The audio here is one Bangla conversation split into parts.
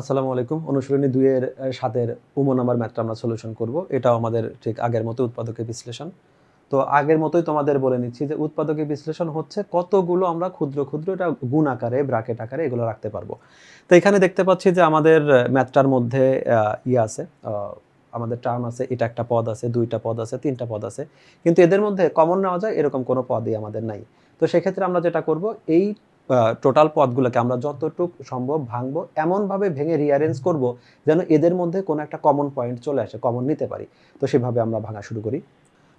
আসসালামু আলাইকুম। অনুশীলনী দুইয়ের সাতের উমো নাম্বার ম্যাথটা আমরা সলিউশন করব। এটাও আমাদের ঠিক আগের মতো উৎপাদকের বিশ্লেষণ। তো আগের মতোই তোমাদের বলে নিচ্ছি যে উৎপাদকের বিশ্লেষণ হচ্ছে কতগুলো আমরা ক্ষুদ্র ক্ষুদ্র এটা গুণ আকারে ব্রাকেট আকারে এগুলো রাখতে পারব। তো এখানে দেখতে পাচ্ছি যে আমাদের ম্যাথটার মধ্যে ইয়ে আছে আমাদের টার্ম আছে, এটা একটা পদ আছে, দুইটা পদ আছে, তিনটা পদ আছে। কিন্তু এদের মধ্যে কমন নেওয়া যায় এরকম কোনো পদই আমাদের নাই। তো সেক্ষেত্রে আমরা যেটা করব, এই টোটাল পদগুলোকে আমরা যতটুকু সম্ভব ভাঙবো, এমনভাবে ভেঙে রিঅ্যারেঞ্জ করব যেন এদের মধ্যে কোনো একটা কমন পয়েন্ট চলে আসে কমন নিতে পারি। তো সেভাবে আমরা ভাঙা শুরু করি।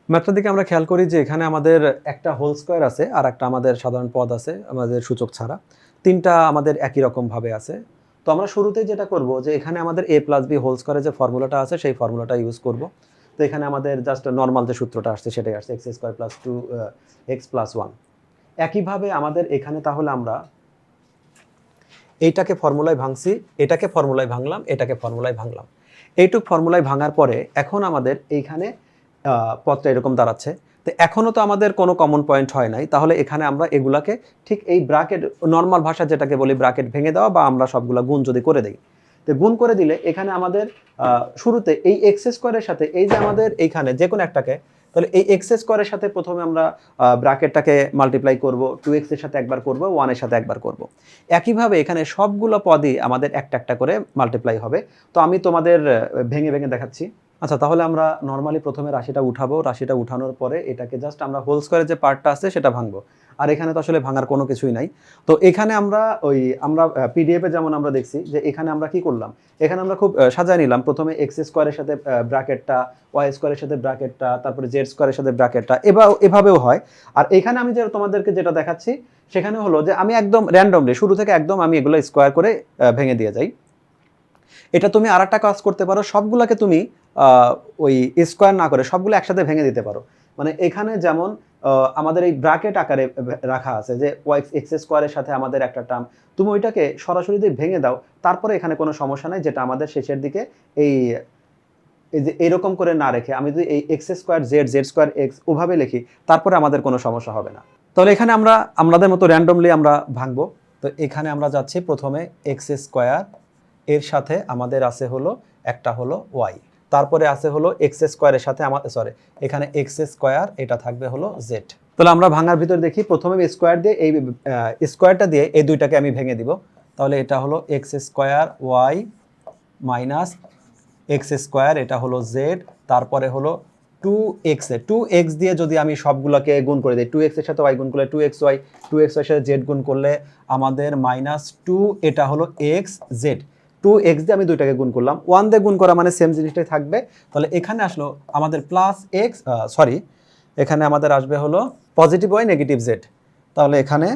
ম্যাথটার দিকে আমরা খেয়াল করি যে এখানে আমাদের একটা হোল স্কোয়ার আছে আর একটা আমাদের সাধারণ পদ আছে, আমাদের সূচক ছাড়া। তিনটা আমাদের একই রকমভাবে আছে। তো আমরা শুরুতেই যেটা করব যে এখানে আমাদের এ প্লাস বি হোল স্কোয়ারের যে ফর্মুলাটা আছে, সেই ফর্মুলাটা ইউজ করব। তো এখানে আমাদের জাস্ট নর্মাল যে সূত্রটা আসছে, সেটাই আসছে x square plus two x plus one একইভাবে আমাদের এখানে তাহলে আমরা এইটাকে ফর্মুলায় ভাঙছি, এটাকে ফর্মুলায় ভাঙলাম, এটাকে ফর্মুলায় ভাঙলাম। এইটুক ফর্মুলায় ভাঙার পরে এখন আমাদের এইখানে পথটা এরকম দাঁড়াচ্ছে। তো এখনও তো আমাদের কোনো কমন পয়েন্ট হয় নাই। তাহলে এখানে আমরা এগুলাকে ঠিক এই ব্রাকেট নর্মাল ভাষা যেটাকে বলি ব্রাকেট ভেঙে দেওয়া বা আমরা সবগুলা গুণ যদি করে দিই। তো গুণ করে দিলে এখানে আমাদের শুরুতে এই এক্স স্কোয়ারের সাথে এই যে আমাদের এইখানে যে কোনো একটাকে তাহলে এই এক্স স্কোয়ারের সাথে প্রথমে আমরা ব্র্যাকেটটাকে মাল্টিপ্লাই করব টু এক্সের সাথে একবার করব ওয়ানের সাথে একবার করব। একইভাবে এখানে সবগুলো পদই আমাদের একটা একটা করে মাল্টিপ্লাই হবে। তো আমি তোমাদের ভেঙে ভেঙে দেখাচ্ছি। আচ্ছা তাহলে আমরা নর্মালি প্রথমে রাশিটা উঠাবো। রাশিটা উঠানোর পরে এটাকে জাস্ট আমরা হোল স্কোয়ারের যে পার্টটা আছে সেটা ভাঙবো। আর এখানে তো আসলে ভাঙার কোনো কিছুই নাই। তো এখানে আমরা ওই, আমরা পিডিএফে যেমন আমরা দেখছি যে এখানে আমরা কি করলাম? এখানে আমরা খুব সাজায় নিলাম। প্রথমে এক্স স্কোয়ারের সাথে ব্র্যাকেটটা ওয়াই স্কোয়ারের সাথে ব্র্যাকেটটা, তারপরে জেড স্কোয়ারের সাথে ব্র্যাকেটটা এবার এভাবেও হয়। আর এখানে আমি যে তোমাদেরকে যেটা দেখাচ্ছি, সেখানে হলো যে আমি একদম র্যান্ডমলি শুরু থেকে একদম আমি এগুলো স্কোয়ার করে ভেঙে দিয়ে যাই। এটা তুমি আর একটা কাজ করতে পারো, সবগুলোকে তুমি ওই স্কোয়ার না করে সবগুলো একসাথে ভেঙে দিতে পারো। মানে এখানে যেমন আমাদের এই ব্র্যাকেট আকারে রাখা আছে যে ওয়াইক্স এক্স স্কোয়ারের সাথে আমাদের একটা টার্ম। তুমি ওইটাকে সরাসরি দিয়ে ভেঙে দাও, তারপরে এখানে কোনো সমস্যা নাই, যেটা আমাদের শেষের দিকে এই এই যে এরকম করে না রেখে, আমি যদি এই x square, z z square, x ওভাবে লিখি, তারপরে আমাদের কোনো সমস্যা হবে না। তাহলে এখানে আমরা, আমাদের মতো র্যান্ডমলি আমরা ভাঙবো। তো এখানে আমরা যাচ্ছি প্রথমে এক্স স্কোয়ার, এর সাথে আমাদের আছে হলো, একটা হলো ওয়াই। তারপরে আছে হলো এক্স স্কোয়ারের সাথে আমাদের সরি এখানে এক্স স্কোয়ার এটা থাকবে হলো জেড তাহলে আমরা ভাঙার ভিতর দেখি, প্রথমে স্কোয়ার দিয়ে এই স্কোয়ারটা দিয়ে এই দুইটাকে আমি ভেঙে দিব। তাহলে এটা হলো x square y minus x square এটা হলো জেড তারপরে হলো টু এক্স এ। টু এক্স দিয়ে যদি আমি সবগুলোকে গুণ করে দিই টু এক্সের সাথে ওয়াই গুণ করলে two x y two x y সাথে জেড গুণ করলে আমাদের মাইনাস টু এটা হলো এক্স জেড টু এক্স দিয়ে আমি দুইটাকে গুণ করলাম। ওয়ান দিয়ে গুণ করা মানে সেম জিনিসটাই থাকবে। তাহলে এখানে আসলো আমাদের প্লাস এক্স সরি এখানে আমাদের আসবে হলো পজিটিভ ওয়াই নেগেটিভ জেড তাহলে এখানে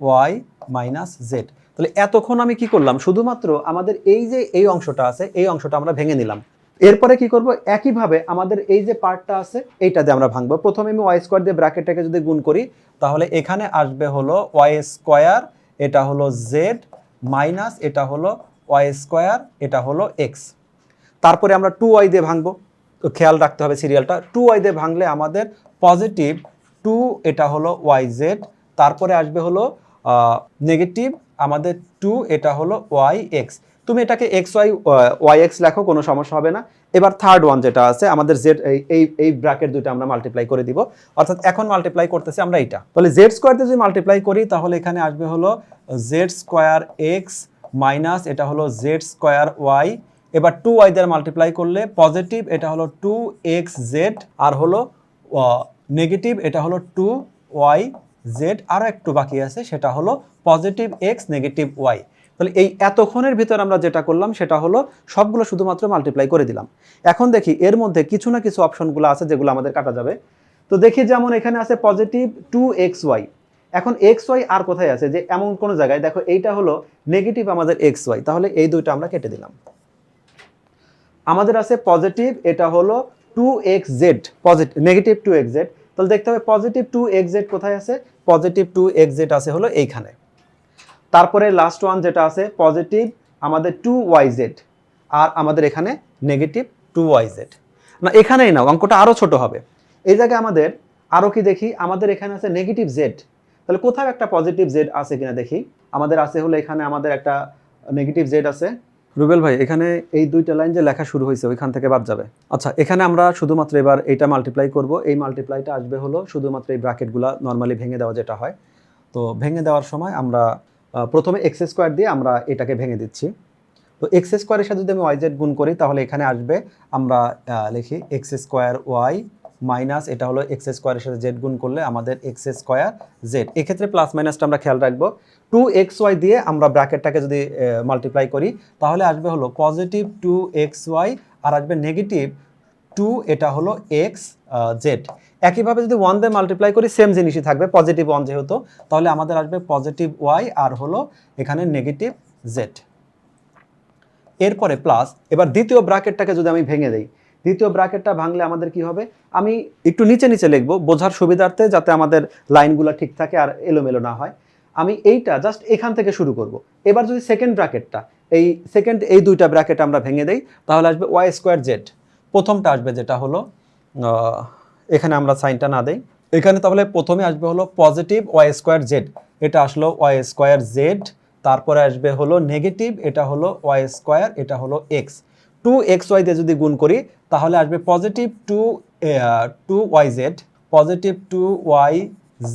ওয়াই মাইনাস জেড তাহলে এতক্ষণ আমি কি করলাম? শুধুমাত্র আমাদের এই যে এই অংশটা আছে, এই অংশটা আমরা ভেঙে নিলাম। এরপরে কি করব? একইভাবে আমাদের এই যে পার্টটা আছে, এইটা দিয়ে আমরা ভাঙবো। প্রথমে আমি ওয়াই স্কোয়ার দিয়ে ব্র্যাকেটটাকে যদি গুণ করি, তাহলে এখানে আসবে হলো ওয়াই স্কোয়ার এটা হলো জেড মাইনাস এটা হলো ওয়াই স্কোয়ার এটা হলো এক্স তারপরে আমরা টু ওয়াই দিয়ে ভাঙবো। তো খেয়াল রাখতে হবে সিরিয়ালটা টু ওয়াই দিয়ে ভাঙলে আমাদের পজিটিভ টু এটা হলো ওয়াই জেড তারপরে আসবে হলো নেগেটিভ আমাদের টু এটা হলো ওয়াই এক্স তুমি এটাকে এক্স ওয়াই ওয়াই এক্স লেখো, কোনো সমস্যা হবে না। এবার থার্ড ওয়ান যেটা আছে, আমাদের জেড এই এই ব্র্যাকেট দুটো আমরা মাল্টিপ্লাই করে দিব। অর্থাৎ এখন মাল্টিপ্লাই করতেছি আমরা এইটা। তাহলে জেড স্কোয়ার দিয়ে যদি মাল্টিপ্লাই করি, তাহলে এখানে আসবে হলো জেড স্কোয়ার এক্স মাইনাস এটা হলো জেড স্কোয়ার ওয়াই এবার টু ওয়াই দিয়ে মাল্টিপ্লাই করলে পজিটিভ এটা হলো টু এক্স জেড আর হলো নেগেটিভ এটা হলো টু ওয়াই জেড আরও একটু বাকি আছে, সেটা হলো পজিটিভ এক্স নেগেটিভ ওয়াই তাহলে এই এতক্ষণের ভিতর আমরা যেটা করলাম, সেটা হলো সবগুলো শুধুমাত্র মাল্টিপ্লাই করে দিলাম। এখন দেখি এর মধ্যে কিছু না কিছু অপশনগুলো আছে যেগুলো আমাদের কাটা যাবে। তো দেখি যেমন এখানে আছে পজিটিভ টু এক্স ওয়াই এখন এক্স ওয়াই আর কোথায় আছে? যে এমন কোনো জায়গায়, দেখো এইটা হলো নেগেটিভ আমাদের এক্স ওয়াই তাহলে এই দুইটা আমরা কেটে দিলাম। আমাদের আছে পজিটিভ এটা হলো two x z positive negative two x z তাহলে দেখতে হবে পজিটিভ টু এক্স জেড কোথায় আছে? পজিটিভ টু এক্স জেড আছে হলো এইখানে। তারপরে লাস্ট ওয়ান যেটা আছে পজিটিভ আমাদের টু ওয়াই জেড আর আমাদের এখানে নেগেটিভ টু ওয়াই জেড না, এখানেই না অঙ্কটা আরও ছোট হবে। এই জায়গায় আমাদের আরও কি দেখি? আমাদের এখানে আছে নেগেটিভ জেড তাহলে কোথাও একটা পজিটিভ জেড আছে কিনা দেখি। আমাদের আছে হলো এখানে আমাদের একটা নেগেটিভ জেড আছে। রুবেল ভাই, এখানে এই দুইটা লাইন যে লেখা শুরু হয়েছে, ওইখান থেকে বাদ যাবে। আচ্ছা এখানে আমরা শুধুমাত্র এবার এইটা মাল্টিপ্লাই করব। এই মাল্টিপ্লাইটা আসবে হলো শুধুমাত্র এই ব্র্যাকেটগুলো নর্মালি ভেঙে দেওয়া যেটা হয়। তো ভেঙে দেওয়ার সময় আমরা প্রথমে এক্স স্কোয়ার দিয়ে আমরা এটাকে ভেঙে দিচ্ছি। তো এক্স স্কোয়ারের সাথে যদি আমি ওয়াই জেড গুণ করি, তাহলে এখানে আসবে, আমরা লিখি এক্স স্কোয়ার ওয়াই মাইনাস, এটা হলো এক্স স্কোয়ারের সাথে জেড গুণ করলে আমাদের এক্স স্কোয়ার জেড এক্ষেত্রে প্লাস মাইনাসটা আমরা খেয়াল রাখব। টু এক্স ওয়াই দিয়ে আমরা ব্র্যাকেটটাকে যদি মাল্টিপ্লাই করি, তাহলে আসবে হলো পজিটিভ টু এক্স ওয়াই আর আসবে নেগেটিভ টু এটা হলো এক্স জেড একইভাবে যদি ওয়ান দিয়ে মাল্টিপ্লাই করি সেম জিনিসই থাকবে পজিটিভ ওয়ান যেহেতু, তাহলে আমাদের আসবে পজিটিভ ওয়াই আর হলো এখানে নেগেটিভ জেড এরপরে প্লাস এবার দ্বিতীয় ব্র্যাকেটটাকে যদি আমি ভেঙে দেই দ্বিতীয় ব্র্যাকেটটা ভাঙলে আমাদের কি হবে? আমি একটু নিচে নিচে লিখব, বোঝার সুবিধার্থে যাতে আমাদের লাইনগুলো ঠিক থাকে আর এলোমেলো না হয়। আমি এইটা জাস্ট এখান থেকে শুরু করব। এবার যদি সেকেন্ড ব্র্যাকেটটা এই সেকেন্ড এই দুইটা ব্র্যাকেট আমরা ভেঙে দেই, তাহলে আসবে ওয়াই স্কোয়ার জেড প্রথমটা আসবে যেটা হলো এখানে আমরা সাইনটা না দেই। এখানে তাহলে প্রথমে আসবে হলো পজিটিভ ওয়াই স্কোয়ার জেড এটা আসলো ওয়াই স্কোয়ার জেড তারপরে আসবে হলো নেগেটিভ এটা হলো ওয়াই স্কোয়ার এটা হলো এক্স টু এক্স ওয়াই দিয়ে যদি গুণ করি, তাহলে আসবে positive two two y z positive two y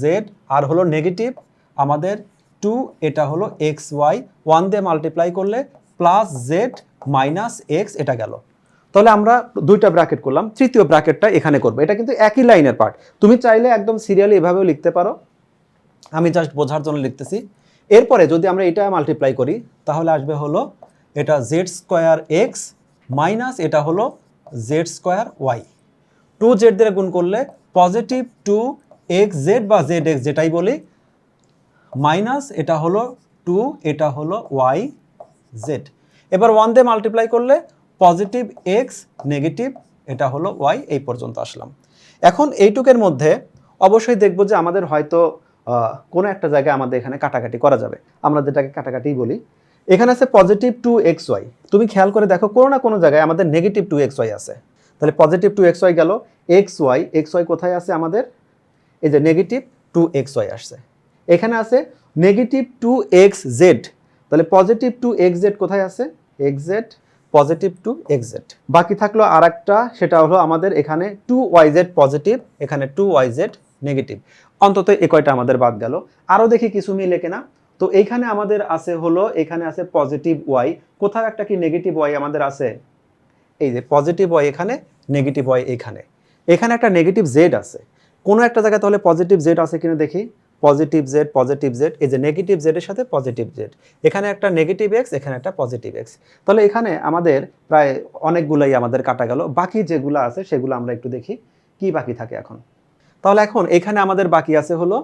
z আর হলো নেগেটিভ আমাদের টু এটা হলো এক্স ওয়াই ওয়ান দিয়ে মাল্টিপ্লাই করলে প্লাস জেড মাইনাস এক্স এটা গেল। তাহলে আমরা দুইটা ব্র্যাকেট করলাম, তৃতীয় ব্র্যাকেটটা এখানে করব। এটা কিন্তু একই লাইনের পার্ট তুমি চাইলে একদম সিরিয়ালি এভাবেও লিখতে পারো। আমি জাস্ট বোঝার জন্য লিখতেছি। এরপরে যদি আমরা এটা মাল্টিপ্লাই করি, তাহলে আসবে হলো এটা জেড স্কোয়ার এক্স মাইনাস এটা হলো z square y two z দিয়ে গুণ করলে পজিটিভ টু এক্স জেড বা জেড এক্স যেটাই বলি মাইনাস এটা হলো টু এটা হলো ওয়াই জেড এবার ওয়ান দিয়ে মাল্টিপ্লাই করলে পজিটিভ এক্স নেগেটিভ এটা হলো ওয়াই এই পর্যন্ত আসলাম। এখন এইটুকের মধ্যে অবশ্যই দেখব যে আমাদের হয়তো কোনো একটা জায়গায় আমাদের এখানে কাটাকাটি করা যাবে। আমরা যেটাকে কাটাকাটিই বলি এখানে আছে পজিটিভ টু এক্স ওয়াই তুমি খেয়াল করে দেখো, কোনো না কোনো জায়গায় আমাদের নেগেটিভ টু এক্স ওয়াই আছে। তাহলে পজিটিভ টু এক্স ওয়াই গেল এক্স ওয়াই এক্স ওয়াই কোথায় আছে আমাদের? এই যে নেগেটিভ টু এক্স ওয়াই আসছে। এখানে আছে নেগেটিভ টু এক্স জেড তাহলে পজিটিভ টু এক্স জেড কোথায় আছে? X z positive two x z বাকি থাকল আর একটা সেটা হলো আমাদের এখানে টু ওয়াই জেড পজিটিভ এখানে টু ওয়াই জেড নেগেটিভ অন্তত এ কয়টা আমাদের বাদ গেল। আরও দেখি কিছু মিলে কিনা। তো এইখানে আমাদের আছে হলো, এখানে আছে পজিটিভ ওয়াই কোথাও একটা কি নেগেটিভ ওয়াই আমাদের আছে? এই যে পজিটিভ ওয়াই এখানে নেগেটিভ ওয়াই এখানে। এখানে একটা নেগেটিভ জেড আছে। কোনো একটা জায়গায় তাহলে পজিটিভ জেড আছে কিনা দেখি? পজিটিভ জেড পজিটিভ জেড এই যে নেগেটিভ জেডের সাথে পজিটিভ জেড এখানে একটা নেগেটিভ এক্স এখানে একটা পজিটিভ এক্স তাহলে এখানে আমাদের প্রায় অনেকগুলাই আমাদের কাটা গেল। বাকি যেগুলো আছে, সেগুলো আমরা একটু দেখি। কি বাকি থাকে এখন? তাহলে এখন এখানে আমাদের বাকি আছে হলো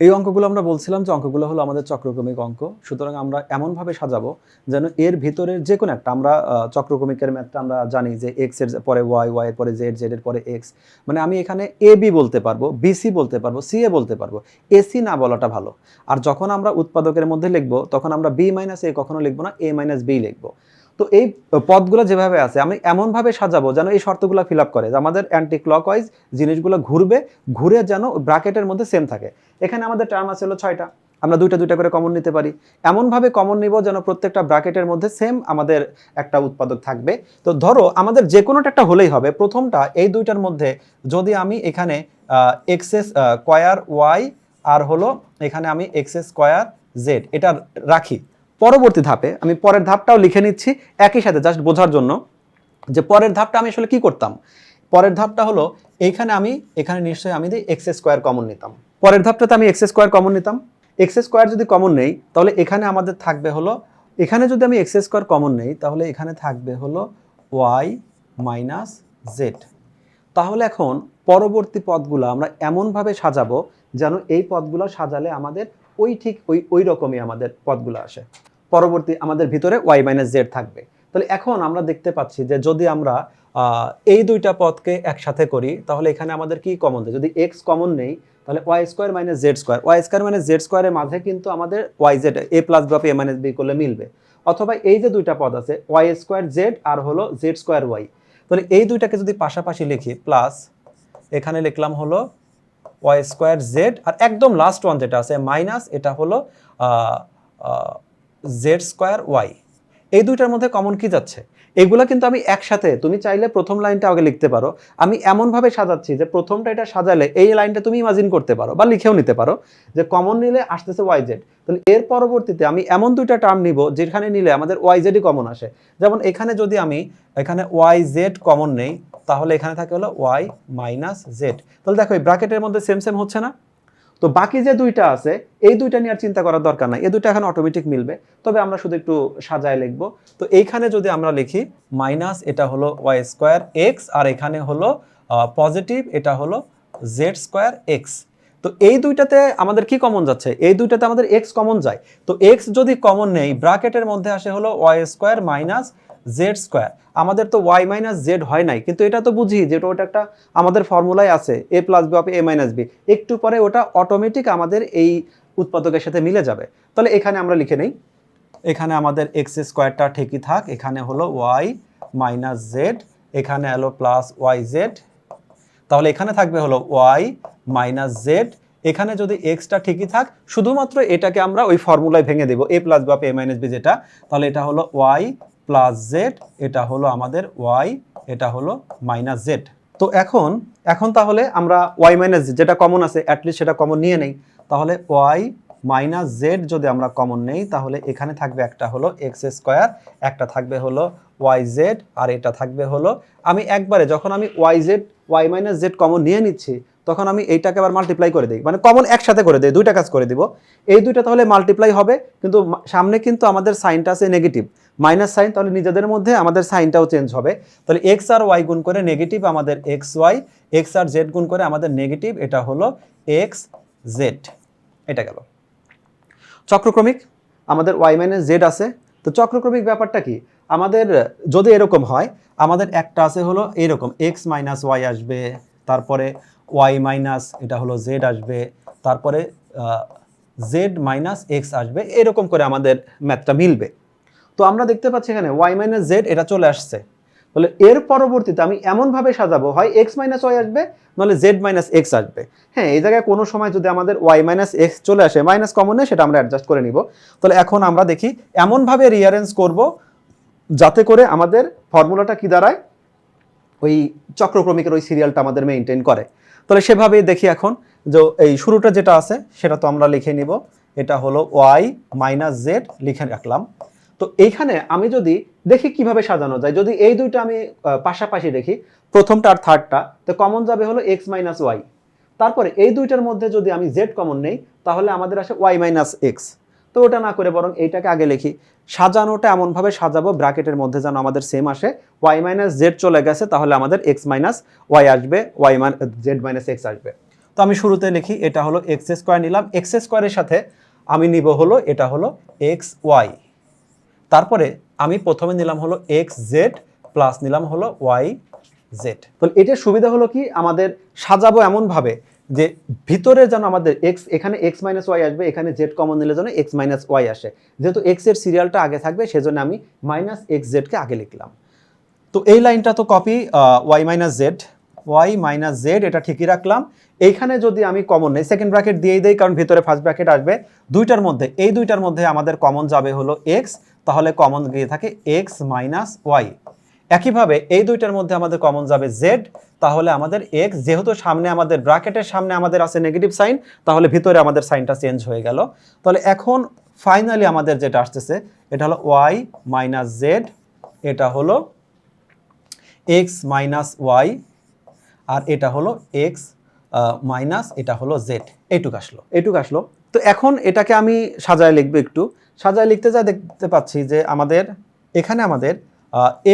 এই অঙ্কগুলো আমরা বলছিলাম যে অঙ্কগুলো হলো আমাদের চক্রক্রমিক অঙ্ক। সুতরাং আমরা এমনভাবে সাজাবো যেন এর ভিতরের যে কোনো একটা, আমরা চক্রক্রমিকের ম্যাথটা আমরা জানি যে এক্সের পরে ওয়াই ওয়াই এর পরে জেড জেড এর পরে এক্স মানে আমি এখানে এ বি বলতে পারব বিসি বলতে পারব সি এ বলতে পারব। এসি না বলাটা ভালো। আর যখন আমরা উৎপাদকের মধ্যে লিখব, তখন আমরা বি মাইনাস এ কখনো লিখব না এ মাইনাস বি লিখব। তো এই পদগুলো যেভাবে আছে, আমি এমনভাবে সাজাবো যেন এই শর্তগুলো ফিল আপ করে যে আমাদের অ্যান্টি ক্লকওয়াইজ জিনিসগুলো ঘুরবে, ঘুরে যেন ব্র্যাকেটের মধ্যে সেম থাকে। এখানে আমাদের টার্ম আছে হলো ছয়টা। আমরা দুইটা দুইটা করে কমন নিতে পারি। এমনভাবে কমন নিব যেন প্রত্যেকটা ব্র্যাকেটের মধ্যে সেম আমাদের একটা উৎপাদক থাকবে। তো ধরো, আমাদের যে কোনোটা একটা হলেই হবে। প্রথমটা, এই দুইটার মধ্যে যদি আমি এখানে এক্সেস স্কোয়ার ওয়াই আর হলো এখানে আমি এক্সেস স্কোয়ার জেড এটা রাখি। পরবর্তী ধাপে আমি পরের ধাপটাও লিখে নিচ্ছি, একই সাথে জাস্ট বোঝার জন্য যে পরের ধাপটা আমি আসলে কি করতাম? পরের ধাপটা হলো এইখানে আমি, এখানে নিশ্চয়ই আমি দিই এক্স স্কোয়ার কমন নিতাম। পরের ধাপটাতে আমি এক্স স্কোয়ার কমন নিতাম। এক্স স্কোয়ার যদি কমন নেই, তাহলে এখানে আমাদের থাকবে হলো, এখানে যদি আমি এক্স স্কোয়ার কমন নেই, তাহলে এখানে থাকবে হলো ওয়াই মাইনাস জেড তাহলে এখন পরবর্তী পদগুলো আমরা এমনভাবে সাজাবো যেন এই পদগুলো সাজালে আমাদের ওই ঠিক ওই ওই রকমই আমাদের পদগুলো আসে। পরবর্তী আমাদের ভিতরে ওয়াই মাইনাস জেড থাকবে। তাহলে এখন আমরা দেখতে পাচ্ছি যে যদি আমরা এই দুইটা পদকে একসাথে করি, তাহলে এখানে আমাদের কি কমন দেয়? যদি এক্স কমন নেই, তাহলে y square minus z square y square minus z স্কোয়ারের মাঝে কিন্তু আমাদের ওয়াই জেড এ প্লাস বা এ মাইনাস বি করলে মিলবে। অথবা এই যে দুইটা পদ আছে ওয়াই স্কোয়ার জেড আর হলো জেড স্কোয়ার ওয়াই তাহলে এই দুইটাকে যদি পাশাপাশি লিখি প্লাস এখানে লিখলাম হলো ওয়াই স্কোয়ার জেড আর একদম লাস্ট ওয়ান যেটা আছে মাইনাস এটা হলো জেড স্কোয়ার ওয়াই এই দুইটার মধ্যে কমন কি যাচ্ছে? এগুলো কিন্তু আমি একসাথে, তুমি চাইলে প্রথম লাইনটা আগে লিখতে পারো। আমি এমনভাবে সাজাচ্ছি যে প্রথমটা এটা সাজালে এই লাইনটা তুমি ইমাজিন করতে পারো বা লিখেও নিতে পারো যে কমন নিলে আসতেছে ওয়াই জেড তাহলে এর পরবর্তীতে আমি এমন দুইটা টার্ম নিব যেখানে নিলে আমাদের ওয়াই জেডই কমন আসে। যেমন এখানে যদি আমি, এখানে ওয়াই জেড কমন নেই তাহলে এখানে থাকে হলো ওয়াই মাইনাস জেড তাহলে দেখো এই ব্র্যাকেটের মধ্যে সেম সেম হচ্ছে না? তো বাকি যে দুইটা আছে, এই দুইটা নিয়ে আর চিন্তা করার দরকার নাই। এই দুইটা এখন অটোমেটিক মিলবে। তবে আমরা শুধু একটু সাজায় লিখব। তো এইখানে যদি আমরা লিখি মাইনাস এটা হলো ওয়াই স্কোয়ার এক্স আর এখানে হলো পজিটিভ এটা হলো জেড স্কোয়ার এক্স তো এই দুইটাতে আমাদের কি কমন যাচ্ছে? এই দুইটাতে আমাদের এক্স কমন যায়। তো এক্স যদি কমন নেই ব্রাকেটের মধ্যে আসে হলো y square minus z square আমাদের তো ওয়াই মাইনাস জেড হয় নাই, কিন্তু এটা তো বুঝি যে ওটা একটা আমাদের ফর্মুলায় আছে a plus b of a minus b একটু পরে ওটা অটোমেটিক আমাদের এই উৎপাদকের সাথে মিলে যাবে। তাহলে এখানে আমরা লিখে নেই। এখানে আমাদের এক্স স্কোয়ারটা ঠিকই থাক, এখানে হলো ওয়াই মাইনাস জেড এখানে হলো প্লাস ওয়াই জেড তাহলে এখানে থাকবে হলো ওয়াই মাইনাস জেড এখানে যদি এক্সটা ঠিকই থাক, শুধুমাত্র এটাকে আমরা ওই ফর্মুলায় ভেঙে দেবো এ প্লাস বা এ মাইনাস বি যেটা, তাহলে এটা হলো ওয়াই প্লাস জেড এটা হলো আমাদের ওয়াই এটা হলো মাইনাস জেড তো এখন এখন তাহলে আমরা ওয়াই মাইনাস যেটা কমন আছে অ্যাটলিস্ট সেটা কমন নিয়ে নেই। তাহলে ওয়াই মাইনাস জেড যদি আমরা কমন নেই, তাহলে এখানে থাকবে একটা হলো এক্স স্কোয়ার একটা থাকবে হলো ওয়াই জেড আর এটা থাকবে হলো, আমি একবারে যখন আমি y z y minus z common নিয়ে নিচ্ছি তখন আমি এইটাকে আবার মাল্টিপ্লাই করে দিই। মানে কমন একসাথে করে দিই, দুইটা কাজ করে দিব। এই দুইটা তাহলে মাল্টিপ্লাই হবে, কিন্তু সামনে কিন্তু আমাদের সাইনটা আছে নেগেটিভ মাইনাস সাইন তাহলে নিজেদের মধ্যে আমাদের সাইনটাও চেঞ্জ হবে। তাহলে এক্স আর ওয়াই গুণ করে নেগেটিভ আমাদের এক্স ওয়াই এক্স আর জেড গুণ করে আমাদের নেগেটিভ এটা হলো এক্স জেড এটা গেল। চক্রক্রমিক, আমাদের ওয়াই মাইনাস জেড আছে। তো চক্রক্রমিক ব্যাপারটা কি? আমাদের যদি এরকম হয়, আমাদের একটা আছে হলো এরকম এক্স মাইনাস ওয়াই আসবে, তারপরে ওয়াই মাইনাস, এটা হলো জেড আসবে, তারপরে জেড মাইনাস এক্স আসবে, এরকম করে আমাদের ম্যাথটা মিলবে। তো আমরা দেখতে পাচ্ছি এখানে ওয়াই মাইনাস জেড এটা চলে আসছে। বলে এর পরবর্তীতে আমি এমনভাবে সাজাবো, হয় এক্স মাইনাস ওয়াই আসবে, নাহলে জেড মাইনাস এক্স আসবে। হ্যাঁ এই জায়গায় কোনো সময় যদি আমাদের ওয়াই মাইনাস এক্স চলে আসে, মাইনাস কমন নেই সেটা আমরা অ্যাডজাস্ট করে নিব। তাহলে এখন আমরা দেখি এমনভাবে রিয়ারেঞ্জ করব, যাতে করে আমাদের ফর্মুলাটা কি দাঁড়ায়? ওই চক্রক্রমিকের ওই সিরিয়ালটা আমাদের মেনটেন করে। তাহলে সেভাবেই দেখি এখন যে এই শুরুটা যেটা আছে, সেটা তো আমরা লিখে নিব। এটা হলো ওয়াই মাইনাস জেড লিখে রাখলাম। তো এইখানে আমি যদি দেখি কীভাবে সাজানো যায়, যদি এই দুইটা আমি পাশাপাশি দেখি, প্রথমটা আর থার্ডটা তো কমন যাবে হলো এক্স মাইনাস ওয়াই তারপরে এই দুইটার মধ্যে যদি আমি জেড কমন নেই, তাহলে আমাদের আসে ওয়াই মাইনাস এক্স তো ওটা না করে বরং এইটাকে আগে লিখি। সাজানোটা এমনভাবে সাজাবো, ব্র্যাকেটের মধ্যে যেন আমাদের সেম আসে। ওয়াই মাইনাস জেড চলে গেছে, তাহলে আমাদের এক্স মাইনাস ওয়াই আসবে ওয়াই জেড মাইনাস এক্স আসবে। তো আমি শুরুতে লিখি, এটা হলো এক্স স্কোয়ার নিলাম। এক্স স্কোয়ারের সাথে আমি নিব হলো, এটা হলো এক্স ওয়াই তারপরে আমি প্রথমে নিলাম হলো এক্স জেড প্লাস নিলাম হলো ওয়াই জেড তো এটার সুবিধা হলো কি? আমাদের সাজাবো এমনভাবে যে ভিতরে যেন আমাদের এক্স এখানে এক্স মাইনাস ওয়াই আসবে, এখানে জেড কমন নিলে যেন এক্স মাইনাস ওয়াই আসে। যেহেতু এক্সের সিরিয়ালটা আগে থাকবে, সেজন্য আমি মাইনাস এক্স জেডকে আগে লিখলাম। তো এই লাইনটা তো copy y minus z y minus z এটা ঠিকই রাখলাম। এইখানে যদি আমি কমন নেই সেকেন্ড ব্র্যাকেট দিয়েই দেই, কারণ ভিতরে ফার্স্ট ব্র্যাকেট আসবে। দুইটার মধ্যে, এই দুইটার মধ্যে আমাদের কমন যাবে হলো এক্স তাহলে কমন গিয়ে থাকে এক্স মাইনাস ওয়াই একইভাবে এই দুইটার মধ্যে আমাদের কমন যাবে জেড তাহলে আমাদের এক্স যেহেতু সামনে আমাদের ব্র্যাকেটের সামনে আমাদের আছে নেগেটিভ সাইন তাহলে ভিতরে আমাদের সাইনটা চেঞ্জ হয়ে গেল। তাহলে এখন ফাইনালি আমাদের যেটা আসতেছে, এটা হলো ওয়াই মাইনাস জেড এটা হলো এক্স মাইনাস ওয়াই আর এটা হলো এক্স মাইনাস এটা হলো জেড এইটুক আসলো এইটুক আসলো। তো এখন এটাকে আমি সাজায় লিখব একটু। সাজায় লিখতে যা দেখতে পাচ্ছি যে আমাদের, এখানে আমাদের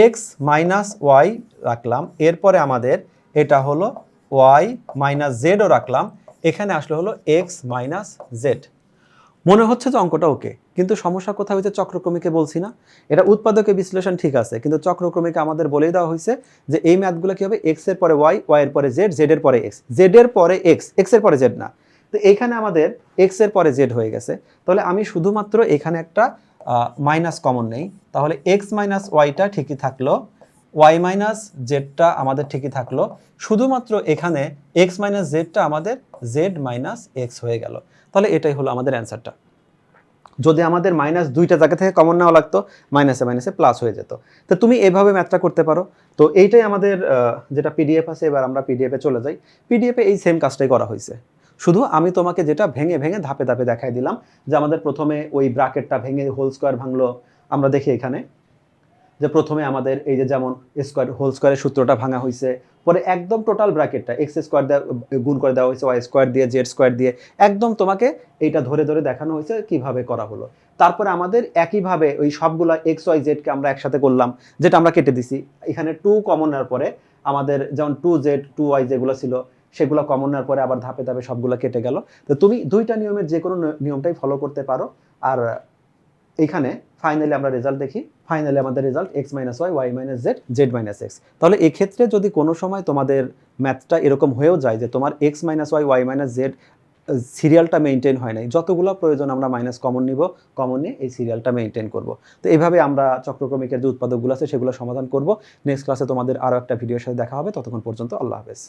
এক্স মাইনাস ওয়াই রাখলাম। এরপরে আমাদের এটা হলো ওয়াই মাইনাস জেডও রাখলাম। এখানে আসলে হলো এক্স মাইনাস জেড মনে হচ্ছে যে অঙ্কটা ওকে কিন্তু সমস্যা কোথাও হয়েছে চক্রক্রমিকে বলছি না। এটা উৎপাদকে বিশ্লেষণ ঠিক আছে, কিন্তু চক্রক্রমিকে আমাদের বলেই দেওয়া হয়েছে যে এই ম্যাথগুলো কি হবে? এক্সের পরে ওয়াই ওয়াই এর পরে জেড জেড এর পরে এক্স জেড এর পরে এক্স এক্সের পরে জেড না। তো এইখানে আমাদের এক্সের পরে জেড হয়ে গেছে। তাহলে আমি শুধুমাত্র এখানে একটা মাইনাস কমন নেই। তাহলে এক্স মাইনাস ওয়াইটা ঠিকই থাকল ওয়াই মাইনাস জেডটা আমাদের ঠিকই থাকল। শুধুমাত্র এখানে এক্স মাইনাস জেডটা আমাদের জেড মাইনাস এক্স হয়ে গেল। তাহলে এটাই হলো আমাদের অ্যান্সারটা যদি আমাদের মাইনাস দুইটা জায়গা থেকে কমন নেওয়া লাগতো মাইনাসে মাইনাসে প্লাস হয়ে যেত। তো তুমি এভাবে ম্যাথটা করতে পারো। তো এইটাই আমাদের যেটা পিডিএফ আছে, এবার আমরা পিডিএফে চলে যাই। পিডিএফে এই সেম কাজটাই করা হয়েছে। শুধু আমি তোমাকে যেটা ভেঙে ভেঙে ধাপে ধাপে দেখাই দিলাম যে আমাদের প্রথমে ওই ব্রাকেটটা ভেঙে হোল স্কোয়ার ভাঙলো, আমরা দেখি এখানে। যে প্রথমে আমাদের এই যে যেমন স্কোয়ার, হোল স্কোয়ারের সূত্রটা ভাঙা হয়েছে পরে একদম টোটাল ব্র্যাকেটটা এক্স স্কোয়ার দেওয়া গুণ করে দেওয়া হয়েছে ওয়াই স্কোয়ার দিয়ে জেড স্কোয়ার দিয়ে, একদম তোমাকে এইটা ধরে ধরে দেখানো হয়েছে কীভাবে করা হলো। তারপরে আমাদের একইভাবে ওই সবগুলা এক্স ওয়াই জেডকে আমরা একসাথে করলাম, যেটা আমরা কেটে দিছি। এখানে টু কমন নেওয়ার পরে আমাদের যেমন টু জেড টু ওয়াই যেগুলো ছিল সেগুলো কমন নেওয়ার পরে আবার ধাপে ধাপে সবগুলো কেটে গেল। তো তুমি দুইটা নিয়মের যে কোনো নিয়মটাই ফলো করতে পারো। আর এখানে ফাইনালি আমরা রেজাল্ট দেখি। ফাইনালি আমাদের result x minus y y minus z z minus x তাহলে এক্ষেত্রে যদি কোনো সময় তোমাদের ম্যাথটা এরকম হয়েও যায় যে তোমার x minus y y minus z সিরিয়ালটা মেনটেন হয় নাই, যতগুলো প্রয়োজন আমরা মাইনাস কমন নিব কমন নিয়ে এই সিরিয়ালটা মেনটেন করব। তো এইভাবে আমরা চক্রক্রমিকের যে উৎপাদকগুলো আছে সেগুলো সমাধান করব। নেক্সট ক্লাসে তোমাদের আরও একটা ভিডিওর সাথে দেখা হবে। ততক্ষণ পর্যন্ত আল্লাহ হাফেজ।